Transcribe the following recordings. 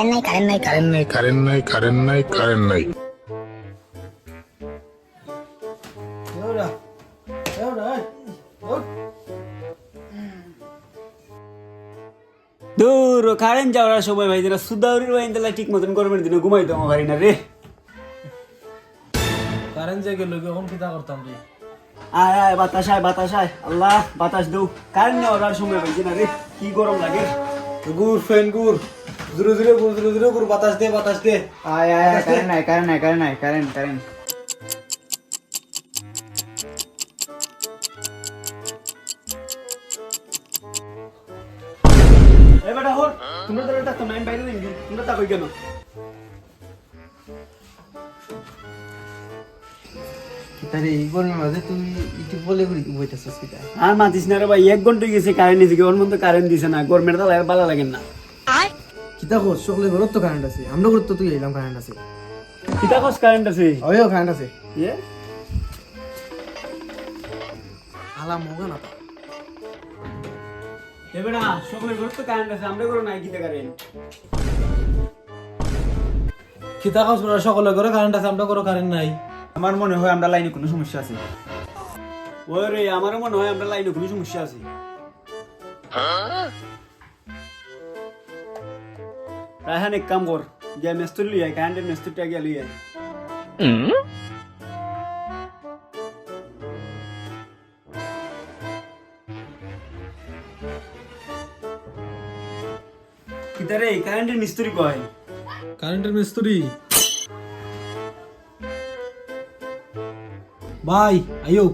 Current নাই current নাই current নাই কারেন্ট নাই কারেন্ট নাই কারেন্ট নাই এওরা এওরা এই, ওঠ। দূর কারেন্ট যাওয়ার সময় ভাই যেটা সুদাউরির ভাই তাহলে ঠিক মতন গরমের দিনে ঘুমাইতো আমার পারি না রে। কারেন্ট যে গেল এখন কিতা করতাম তুই আয় আয় বাতাস আয় বাতাস আয়। আল্লাহ বাতাস দেও। কারেন্ট নেওয়ার সময় ভাই না রে কি গরম লাগে। গুড় ফ্যান গুড়। জোরে জোরে গুড় জোরে জোরে গুড় বাতাস দে বাতাস দে। আয় আয় কারেন্ট নাই কারেন্ট নাই কারেন্ট নাই কারেন্ট কারেন্ট। এ বেটা হর তোমরা তো এটা তো বাইরে দিন তোমরা তা কই কেন? তারে এই গরমের মাঝে তুই একটু বলে করি বইতেছিস কিটা আর মাতিস না রে ভাই এক ঘণ্টা গেছে কারেন্ট দিছে ওর মধ্যে কারেন্ট দিছে না গরমের তালা ভালো লাগে না। কিতা সকলে ঘরত তো কারেন্ট আছে। আমরা ঘরত তো তুই এলাম কারেন্ট আছে। কিতা কস কারেন্ট আছে কারেন্ট আছে। আলা মগা না বেটা সকলের ঘর তো কারেন্ট আছে আমরা ঘরে নাই কিতা কারেন্ট খিতা খাস বড় সকলে করে কারেন্ট আছে আমরা করে কারেন্ট নাই। আমার মনে হয় আমরা লাইনে কোনো সমস্যা আছে। ওই রে আমারও মনে হয় আমরা লাইনে কোনো সমস্যা আছে। রায়হান এক কাম কর গিয়া মেস্তুর লিয়ে আয় কারেন্টের মেস্তুরটা গিয়া লিয়ে আয় কিতারে কারেন্টের মিস্ত্রি কয় কারেন্টের মিস্ত্রি ভাই আইও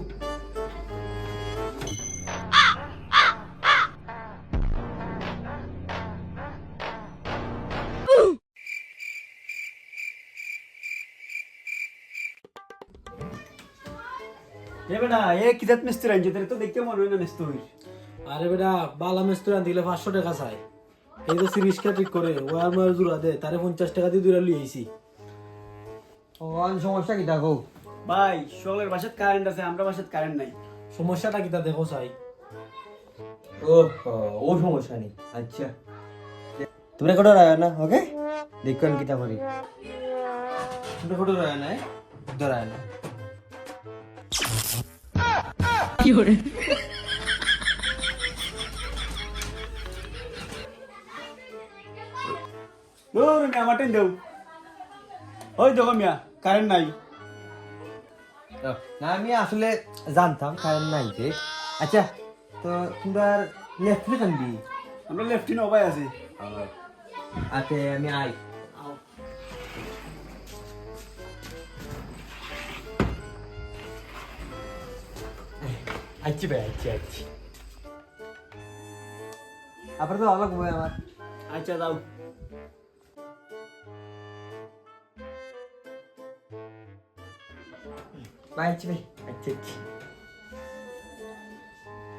এ বেটা এ কিতাত মিস্ত্রি আনছে? তোর তো দেখতে মনে হয় না মিস্ত্রি আরে বেটা বালা মিস্ত্রি আন দিলে পাঁচশো টাকা চাই। এই তো সিরিজটা ঠিক করে ওয়ার মার জুড়া দে তারে পঞ্চাশ টাকা দিয়ে দুইটা লিয়ে আইছি। ও সমস্যা কিটা গো ভাই সকলের বাসাত কারেন্ট আছে আমরা বাসাত কারেন্ট নাই। সমস্যাটা কিতা দেখো চাই। ও ও সমস্যা নেই। আচ্ছা। তোমরা কোটা রায় না ওকে? দেখুন কিতা করি। তোমরা কোটা রায় না ধরায় না। মিয়া মাটেন দেও। ওই দেখো মিয়া কারেন্ট নাই। না আমি আসলে জানতাম কারণ নাই যে। আচ্ছা তো তোমরা লেফট আনবি আমরা লেফটিন অবাই আছি। আচ্ছা আমি আই। আচ্ছি ভাই আচ্ছি আচ্ছি আপনার তো ভালো ঘুমায় আমার আচ্ছা দাও ভাই আচ্ছি ভাই আচ্ছি আচ্ছি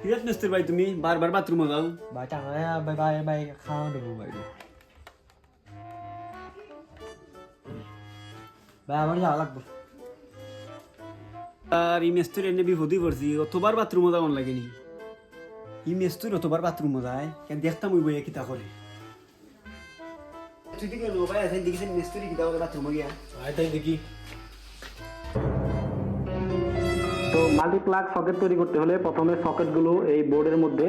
আছে মিস্ত্রি ভাই তুমি বারবার বাথরুমে যাও ভাই টাকা ভাই ভাই ভাই খাওয়া দেবো ভাই ভাই আমার যাওয়া লাগবে আর এই মেস্তুর এনে বিপদই পড়ছি অতবার বাথরুমে যাওয়ান লাগেনি। এই মেস্তুর অতবার বাথরুমে যায় কেন দেখতাম ওই বইয়া কিতা করে তুই দিকে নবাই আছে দেখেছেন মেস্তুরি কিতা করে বাথরুমে গিয়া? এটাই দেখি। তো মাল্টি প্লাগ সকেট তৈরি করতে হলে প্রথমে সকেটগুলো এই বোর্ডের মধ্যে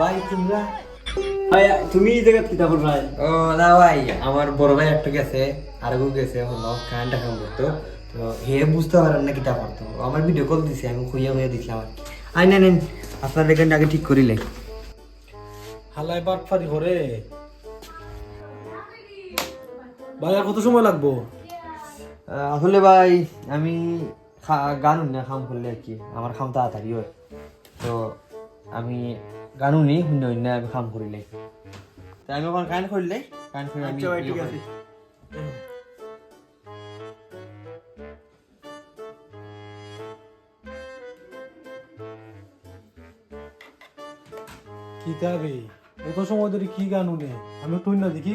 ভাই তোমরা? তুমি এই জায়গা কিতা করবে ভাই ও না ভাই আমার বড় ভাই একটা গেছে। আর গো গেছে হলো কারেন্টটা কাম করতো। তো হে বুঝতে পারেন না কিতা করতো। আমার ভিডিও কল দিছে আমি খুঁজে খুঁজে দিছিলাম। আর কি আই না নেন আপনার এখানে আগে ঠিক করিলে হালাই বাট ফারি করে ভাই আর কত সময় লাগবো? আসলে ভাই আমি গান শুনি না খাম করলে আর কি? আমার খাম তাড়াতাড়ি হয়। তো আমি গান শুনি শুনে শুনে আমি খাম করিলে তাই আমি এখন গান করলে গান করে আমি আচ্ছা ঠিক আছে। করি। কি রে অত সময় ধরে কি গান উনে? আমি একটু না দেখি।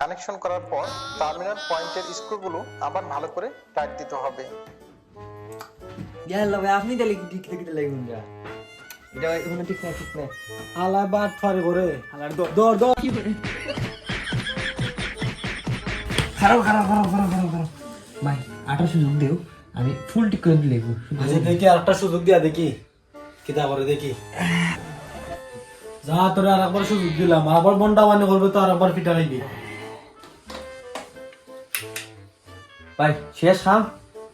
কানেকশন করার পর টার্মিনাল পয়েন্টের স্ক্রুগুলো আবার ভালো করে টাইট দিতে হবে। গেল ভাই আপনি তাহলে কি ঠিক থেকে লাগবেন যা এটা ভাই এখন ঠিক না ঠিক না। আলায় বাট ফারে করে। হালার দর। দর দর। খারাপ খারাপ খারাপ খারাপ খারাপ খারাপ। ভাই আঠারো সুযোগ দেও। আমি ফুল টিক করে দিলে আচ্ছা দেখি আরেকটা সুযোগ দিয়া দেখি। কিতা করে দেখি। যা তোরে আর একবার সুযোগ দিলাম। আবার বন্ডা মানে করবে তো আর একবার পিঠা লাগবে ভাই শেষ খাম?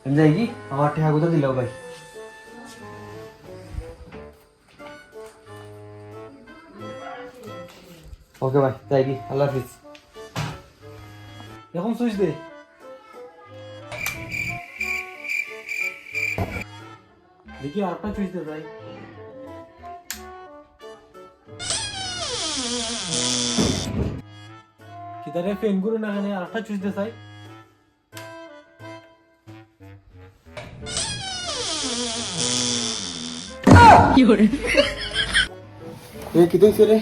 আমি যাই কি? আমার ঠেকা কোথা দিল ভাই। ওকে ভাই যাই কি। আল্লাহ হাফিজ। এখন সুইচ দে। দেখি আরেকটা চুইস দে ভাই কিদারে ফেন গুরু না কেন আরেকটা সুইচ দে চাই? এ কি তুই রে